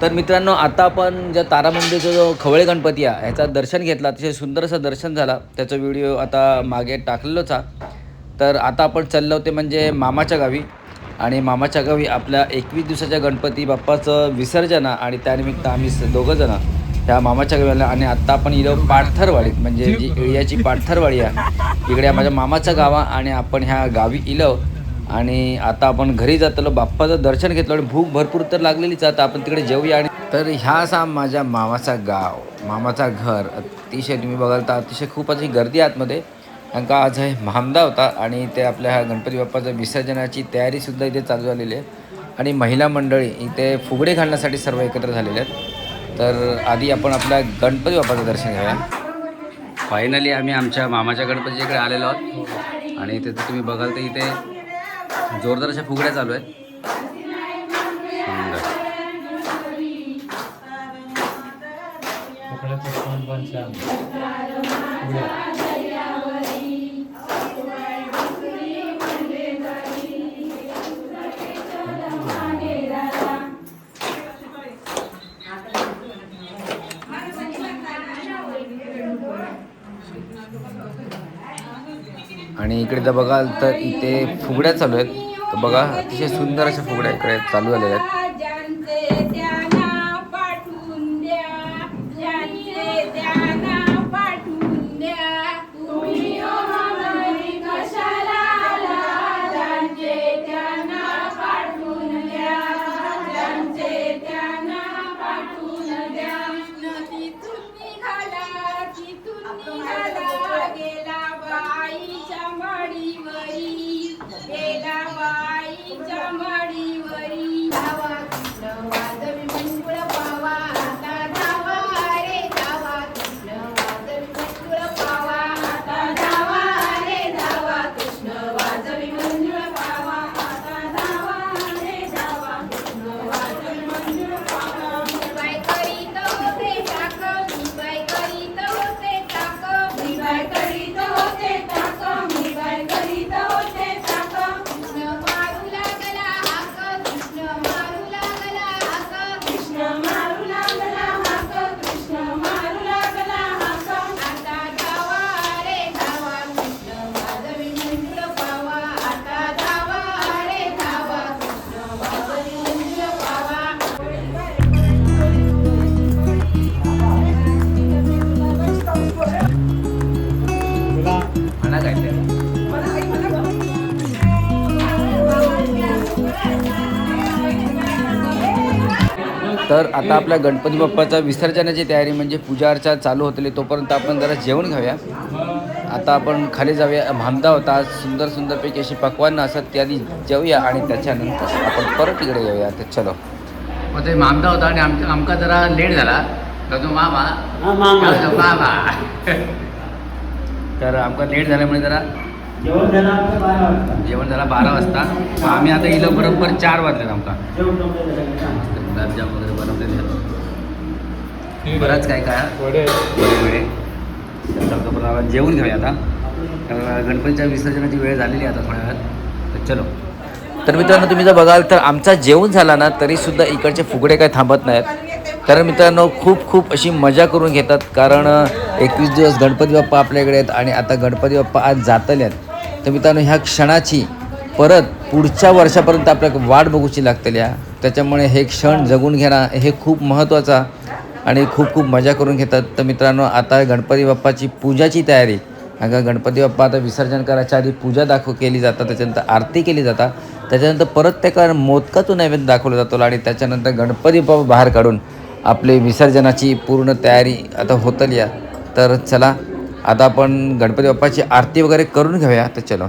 तर मित्रांनो आता आपण ज्या तारामंदिरचा जो खवळे गणपती आहे ह्याचा दर्शन घेतला. अतिशय सुंदर असं दर्शन झाला. त्याचा व्हिडिओ आता मागे टाकलेलोच हा तर आता आपण चाललो ते म्हणजे मामाच्या गावी. आणि मामाच्या गावी आपल्या एकवीस दिवसाच्या गणपती बाप्पाचं विसर्जन आणि त्यानिमित्त आम्ही दोघंजणं ह्या मामाच्या गावी आलो. आणि आत्ता आपण इलो पाठथरवाडीत म्हणजे जी इळियाची पाठथरवाडी आहे. इकडे माझ्या मामाचं गावा आणि आपण ह्या गावी इलो. आणि आता आपण घरी जातलो बाप्पाचं दर्शन घेतलं आणि भूक भरपूर तर लागलेलीच आता आपण तिकडे जेवूया आणि तर ह्या असा माझ्या मामाचा गाव मामाचा घर. अतिशय तुम्ही बघाल तर अतिशय खूप अशी गर्दी आतमध्ये. कारण का आज हे महामदा होता आणि ते आपल्या ह्या गणपती बाप्पाच्या विसर्जनाची तयारीसुद्धा इथे चालू झालेली आहे. आणि महिला मंडळी इथे फुगडे घालण्यासाठी सर्व एकत्र झालेले आहेत. तर आधी आपण आपल्या गणपती बाप्पाचं दर्शन घ्याया फायनली आम्ही आमच्या मामाच्या गणपतीच्याकडे आलेलो आहोत. आणि इथे तर तुम्ही बघाल तर इथे जोरदार अशा फुगड्या चालू आहेत. सुंदर. आणि इकडे जर बघाल तर इथे फुगड्या चालू आहेत. तर बघा अतिशय सुंदर अशा फुगड्या इकडे चालू झालेल्या आहेत. तर आता आपल्या गणपती बाप्पाचा विसर्जनाची तयारी म्हणजे पूजा अर्चा चालू होतली तोपर्यंत आपण जरा जेवण घेऊया. आता आपण खाली जाऊया. भामदा होता आज सुंदर सुंदरपैकी अशी पकवानं असतात ते आधी जेवूया आणि त्याच्यानंतर आपण परत तिकडे येऊया. तर चलो. मग ते मामदा होता आणि आमचा आमका जरा लेट झाला. तो मामा तो मामा. तर आमका लेट झाल्यामुळे जरा जेवण झालं बारा वाजता. जेवण झाला बारा वाजता. मग आम्ही आता इलो बरोबर चार वाजले आमका गुलाबजाम वगैरे बनवते बरंच काय काय? वडे वेळे वेळे तर तोपर्यंत आपण जेवून घेऊया आता. तर गणपतीच्या विसर्जनाची वेळ झालेली आहे आता थोड्या वेळात. तर चलो. तर मित्रांनो तुम्ही जर बघाल तर आमचा जेवण झाला ना तरीसुद्धा इकडचे फुगडे काही थांबत नाहीत. तर मित्रांनो खूप खूप अशी मजा करून घेतात. कारण एकवीस दिवस गणपती बाप्पा आपल्याकडे आहेत आणि आता गणपती बाप्पा आज जातले आहेत. तर मित्रांनो ह्या क्षणाची परत पुढच्या वर्षापर्यंत आपल्याला वाट बघूची लागतली आहे त्याच्यामुळे हे क्षण जगून घेणं हे खूप महत्त्वाचा आणि खूप खूप मजा करून घेतात. तर मित्रांनो आता गणपती बाप्पाची पूजाची तयारी. अगं गणपती बाप्पा आता विसर्जन करायच्या आधी पूजा दाखव केली जातात त्याच्यानंतर आरती केली जातात त्याच्यानंतर परत त्या मोदकातून नैवेद्य दाखवला जातो आणि त्याच्यानंतर गणपती बाप्पा बाहेर काढून आपली विसर्जनाची पूर्ण तयारी आता होतली आहे. तर चला आता आपण गणपती बाप्पाची आरती वगैरे करून घेऊया. तर चलो.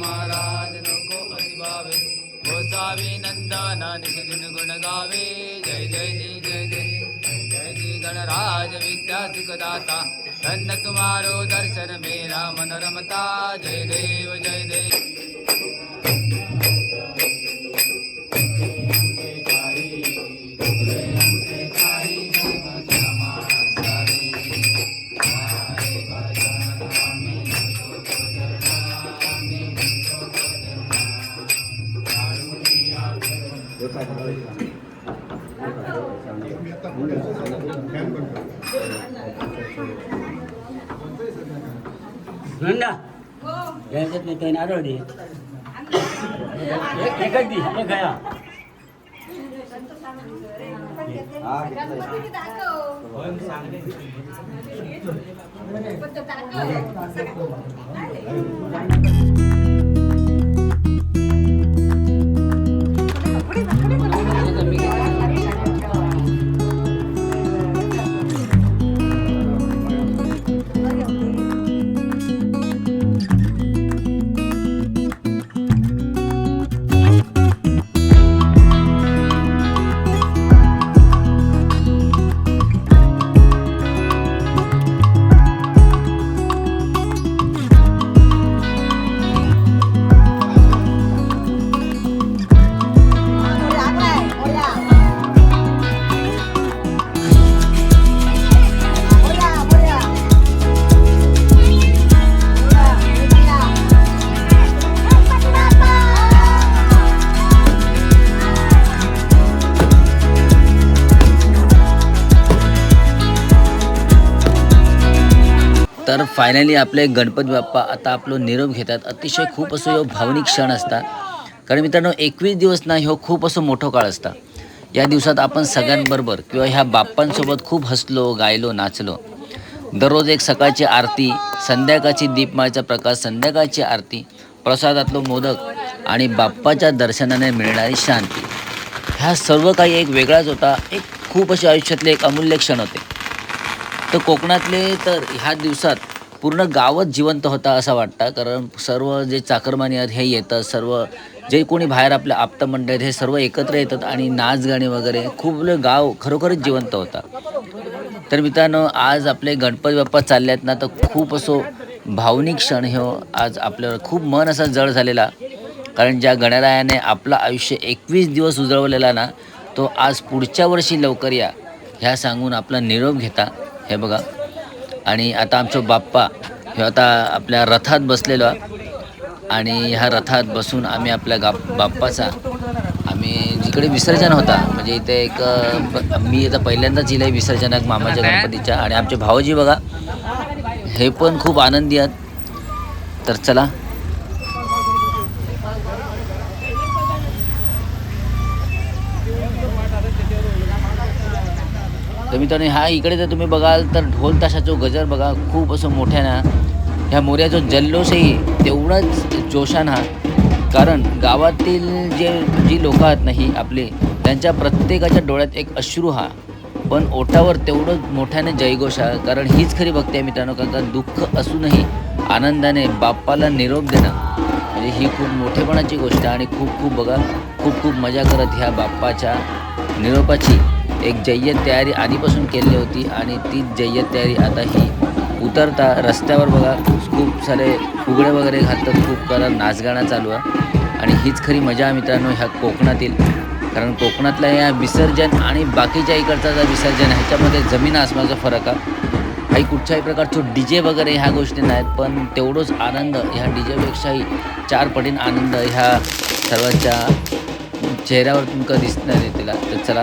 महाराज नको अतिभावे गोसावी नंदाना निषदिन जय जय जी जय जय जय जी गणराज विद्या सुखदाता धन्य तुम्हारो दर्शन मेरा मनोरमता जय देव जय देव नंदा हो यांच्यात नाही काही नारळ दे एक- एकच दे एक गया फायनली आपले गणपती बाप्पा आता आपलं निरोप घेतात. अतिशय खूप असं ह्यो भावनिक क्षण असता. कारण मित्रांनो एकवीस दिवस ना ह्यो खूप असं मोठं काळ असता. या दिवसात आपण सगळ्यांबरोबर किंवा ह्या बाप्पांसोबत खूप हसलो गायलो नाचलो. दररोज एक सकाळची आरती संध्याकाळची दीपमाळचा प्रकाश संध्याकाळची आरती प्रसादातलो मोदक आणि बाप्पाच्या दर्शनाने मिळणारी शांती. ह्या सर्व काही एक वेगळाच होता. एक खूप असे आयुष्यातले एक अमूल्य क्षण होते. तर कोकणातले तर ह्या दिवसात पूर्ण गावच जिवंत होता असं वाटतं. कारण सर्व जे चाकरमानी आहेत हे येतात. सर्व जे कोणी बाहेर आपल्या आप्तमंडळ आहेत हे सर्व एकत्र येतात आणि नाच गाणे वगैरे खूप गाव खरोखरच जिवंत होता. तर मित्रांनो आज आपले गणपती बाप्पा चालले आहेत ना तर खूप असो भावनिक क्षण हे आज आपल्यावर खूप मन असा जड झालेला. कारण ज्या गणरायाने आपलं आयुष्य एकवीस दिवस उजळवलेला ना तो आज पुढच्या वर्षी लवकर या. ह्या सांगून आपला निरोप घेता. हे बघा. आणि आता आमचं बाप्पा हे आता आपल्या रथात बसलेलो आहे. आणि ह्या रथात बसून आम्ही आपल्या गा बाप्पाचा आम्ही जिकडे विसर्जन होता म्हणजे इथे एक मी आता पहिल्यांदाच इला विसर्जनात मामाच्या गणपतीच्या आणि आमचे भावजी बघा हे पण खूप आनंदी आहेत तर चला तर मित्रांनो हा इकडे जर तुम्ही बघाल तर ढोल ताशाचं गजर बघा खूप असं मोठ्यानं ह्या मोर्याचा जल्लोषही तेवढाच जोशानं कारण गावातील जे जी लोकं आहेत नाही आपले त्यांच्या प्रत्येकाच्या डोळ्यात एक अश्रू हा. पण ओठावर तेवढं मोठ्याने जयघोष हा. कारण हीच खरी भक्ती आहे मित्रांनो कारण दुःख असूनही आनंदाने बाप्पाला निरोप देणं म्हणजे ही खूप मोठेपणाची गोष्ट आहे. आणि खूप खूप बघा खूप खूप मजा करत ह्या बाप्पाच्या निरोपाची एक जय्यत तयारी आधीपासून केली होती आणि तीच जय्यत तयारी आता ही उतरता रस्त्यावर बघा खूप सारे फुगडे वगैरे घालतात खूप कारण नाचगाणं चालू आहे. आणि हीच खरी मजा आहे मित्रांनो ह्या कोकणातील. कारण कोकणातला या विसर्जन आणि बाकीच्या इकडचा जर विसर्जन ह्याच्यामध्ये जमीन आसमाचा फरक आहे. काही कुठच्याही प्रकारचं डी जे वगैरे ह्या गोष्टी नाहीत पण तेवढंच आनंद ह्या डी जेपेक्षाही चार पटीन आनंद ह्या सर्वांच्या चेहऱ्यावर तुमका दिसणार आहे तिला. तर चला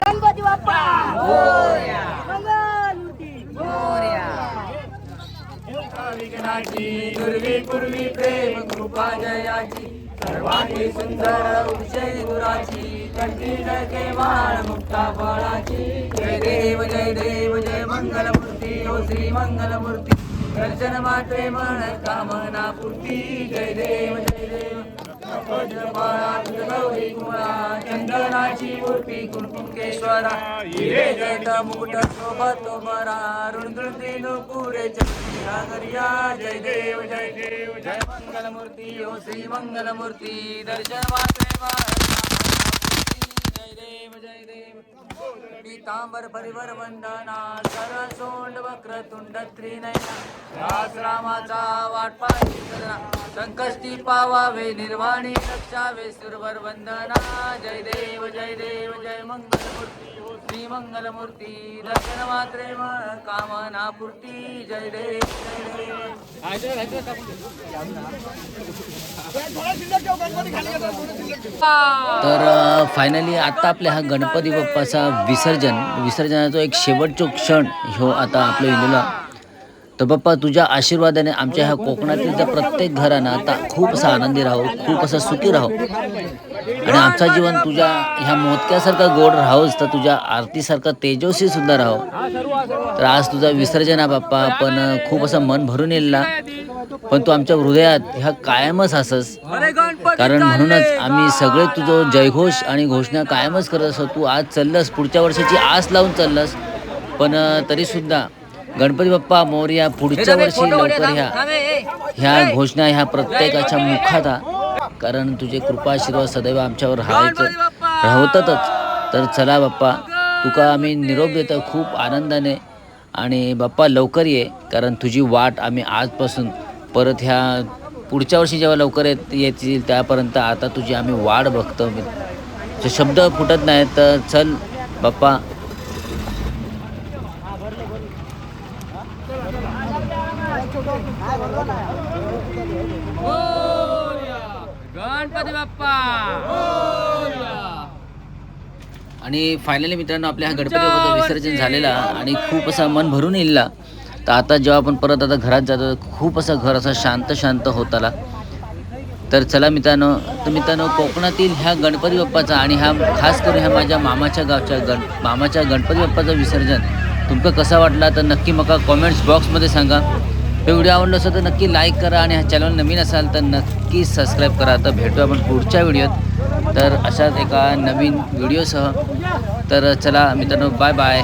गणपती बाप्पा! विघ्नाची दुर्वी पूर्वी प्रेम कृपा जयाची! सर्वांगी सुंदर उषय गुराची कंठी केवाळ मुक्ता फळाची जय देव जय देव जय मंगलमूर्ती ओ श्री मंगलमूर्ती. दर्शन मात्रे मन कामना पूर्ती जय देव जय देव. गौरी कुमारा चंदनाची मूर्ती कुंकुंकेश्वरा हिरे जट मुकुट सोबत बरा रुंदुळती नुपुरे चंद्रिया जय देव जय देव जय मंगलमूर्ती ओ श्री मंगलमूर्ती दर्शन मात्रे जय देव जय देव पीतांबर परिवर वंदना सर सोंड वक्र तुंड त्रिनयना. दास रामाचा वाट पाही संकष्टी पावावे निर्वाणी रक्षावे सुरवर वंदना. जय देव जय देव जय मंगलमूर्ती. श्री मंगलमूर्ती दर्शन मात्रे कामना पूर्ती जय देव जय देव तर फायनली आता आपल्या हा गणपती बाप्पाचा विसर्जन विसर्जनाचा एक शेवटचा क्षण ह्यो आता आपल्या इलेला. तर बाप्पा तुझ्या आशीर्वादाने आमच्या ह्या कोकणातील त्या प्रत्येक घरानं आता खूप असा आनंदी राहो खूप असं सुखी राहो. आणि आमचा जीवन तुझ्या ह्या मोदक्यासारखा गोड राहोस तर तुझ्या आरतीसारखा तेजस्वी सुद्धा राहो. तर आज तुझा विसर्जन आहे बाप्पा पण खूप असं मन भरून येईल ना. पण तू आमच्या हृदयात ह्या कायमच असस. कारण म्हणूनच आम्ही सगळे तुझं जयघोष आणि घोषणा कायमच करत असतो. तू आज चाललंस पुढच्या वर्षाची आस लावून चाललंस. पण तरी सुद्धा गणपती बाप्पा मोर्या पुढच्या वर्षी लवकर ह्या ह्या घोषणा ह्या प्रत्येकाच्या मुखात कारण तुझे कृपा आशीर्वाद सदैव आमच्यावर राहायचं राहतातच. तर चला बाप्पा तुका आम्ही निरोप देतो खूप आनंदाने. आणि बाप्पा लवकर ये कारण तुझी वाट आम्ही आजपासून परत ह्या पुढच्या वर्षी जेव्हा लवकर येत येतील त्यापर्यंत आता तुझी आम्ही वाट बघतो. शब्द फुटत नाहीत तर चल बाप्पा गणपती बाप्पा आणि फायनली मित्रांनो आपल्या हा गणपती बाप्पाचं विसर्जन झालेला आणि खूप असा मन भरून येईल तर आता जेव्हा आपण परत आता घरात जातो खूप असं घर असं शांत शांत होत आला. तर चला मित्रांनो तर मित्रांनो कोकणातील ह्या गणपती बाप्पाचा आणि ह्या खास करून ह्या माझ्या मामाच्या गावच्या गण मामाच्या गणपती बाप्पाचं विसर्जन तुमका कसा वाटला तर नक्की मला कॉमेंट्स बॉक्समध्ये सांगा. हे व्हिडिओ आवडला असेल तर नक्की लाईक करा आणि ह्या चॅनल नवीन असाल तर नक्की सबस्क्राईब करा. तर भेटू आपण पुढच्या व्हिडिओत तर अशाच एका नवीन व्हिडिओसह तर चला मित्रांनो बाय बाय